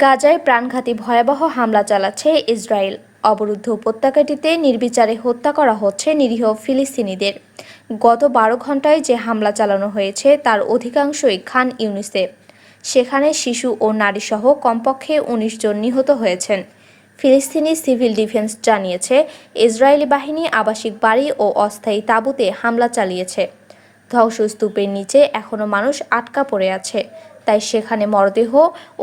গাজায় প্রাণঘাতী ভয়াবহ হামলা চালাচ্ছে ইসরায়েল। অবরুদ্ধ উপত্যকাটিতে নির্বিচারে হত্যা করা হচ্ছে নিরীহ ফিলিস্তিনিদের। গত বারো ঘন্টায় যে হামলা চালানো হয়েছে, তার অধিকাংশই খান ইউনিসে। সেখানে শিশু ও নারীসহ কমপক্ষে উনিশ জন নিহত হয়েছেন। ফিলিস্তিনি সিভিল ডিফেন্স জানিয়েছে, ইসরায়েলি বাহিনী আবাসিক বাড়ি ও অস্থায়ী তাঁবুতে হামলা চালিয়েছে। ধ্বংসস্তূপের নিচে এখনও মানুষ আটকা পড়ে আছে। তাই সেখানে মরদেহ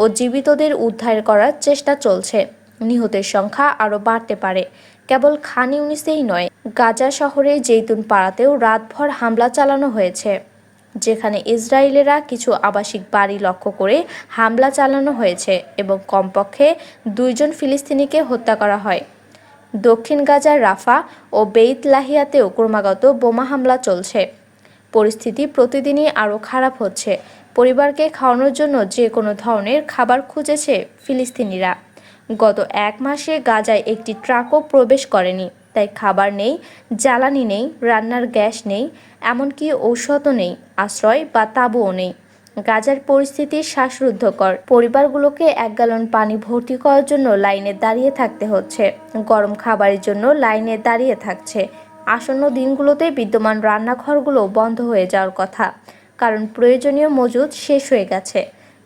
ও জীবিতদের উদ্ধার করার চেষ্টা চলছে। নিহতের সংখ্যা আরও বাড়তে পারে। কেবল খান ইউনিসেই নয়, গাজা শহরে জেইতুন পাড়াতেও রাতভর হামলা চালানো হয়েছে, যেখানে ইসরায়েলেরা কিছু আবাসিক বাড়ি লক্ষ্য করে হামলা চালানো হয়েছে এবং কমপক্ষে দুইজন ফিলিস্তিনিকে হত্যা করা হয়। দক্ষিণ গাজার রাফা ও বেইত লাহিয়াতেও ক্রমাগত বোমা হামলা চলছে। পরিস্থিতি প্রতিদিনই আরও খারাপ হচ্ছে। পরিবারকে খাওয়ানোর জন্য যে কোনো ধরনের খাবার খুঁজেছে ফিলিস্তিনিরা। গত এক মাসে গাজায় একটি ট্রাকও প্রবেশ করেনি। তাই খাবার নেই, জ্বালানি নেই, রান্নার গ্যাস নেই, এমনকি ঔষধও নেই, আশ্রয় বা তাঁবুও নেই। গাজার পরিস্থিতি শ্বাসরুদ্ধকর। পরিবারগুলোকে এক গ্যালন পানি ভর্তি করার জন্য লাইনে দাঁড়িয়ে থাকতে হচ্ছে। গরম খাবারের জন্য লাইনে দাঁড়িয়ে থাকছে। আসন্ন দিনগুলোতে বিদ্যমান রান্নাঘরগুলো বন্ধ হয়ে যাওয়ার কথা। কারণ প্রয়োজনীয় মজুদ শেষ হয়ে গেছে।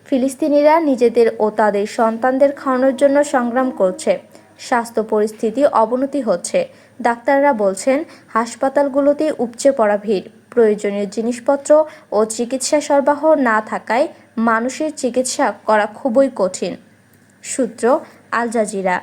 ফিলিস্তিনিরা নিজেদের ও তাদের সন্তানদের খাওয়ানোর জন্য সংগ্রাম করছে। স্বাস্থ্য পরিস্থিতি অবনতি হচ্ছে। ডাক্তাররা বলছেন, হাসপাতালগুলোতে উপচে পড়া ভিড়, প্রয়োজনীয় জিনিসপত্র ও চিকিৎসা সরবরাহ না থাকায় মানুষের চিকিৎসা করা খুবই কঠিন। সূত্র আল জাজিরা।